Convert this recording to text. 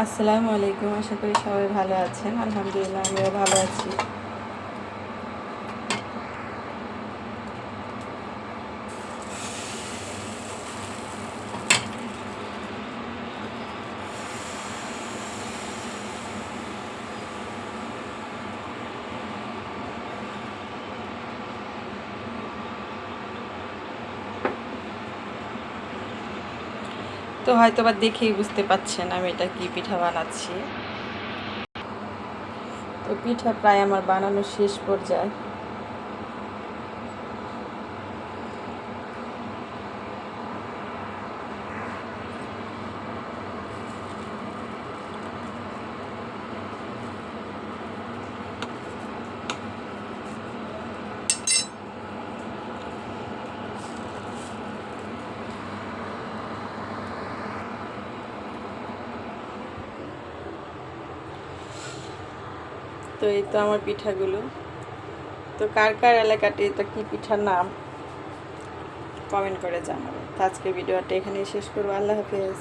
আসসালামু আলাইকুম আশা করি সবাই ভালো আছেন। আলহামদুলিল্লাহ আমিও ভালো আছি। তো হয়তো বা দেখেই বুঝতে পাচ্ছেন আমি এটা কি পিঠা বানাচ্ছি। তো পিঠা প্রায় আমার বানানো শেষ পর্যায়ে। তো এই তো আমার পিঠাগুলো। তো কার কার এলাকাটি এটা কি পিঠার নাম? কমেন্ট করে জানাবে তো আজকে ভিডিওটা এখানেই শেষ করব। আল্লাহ হাফেজ।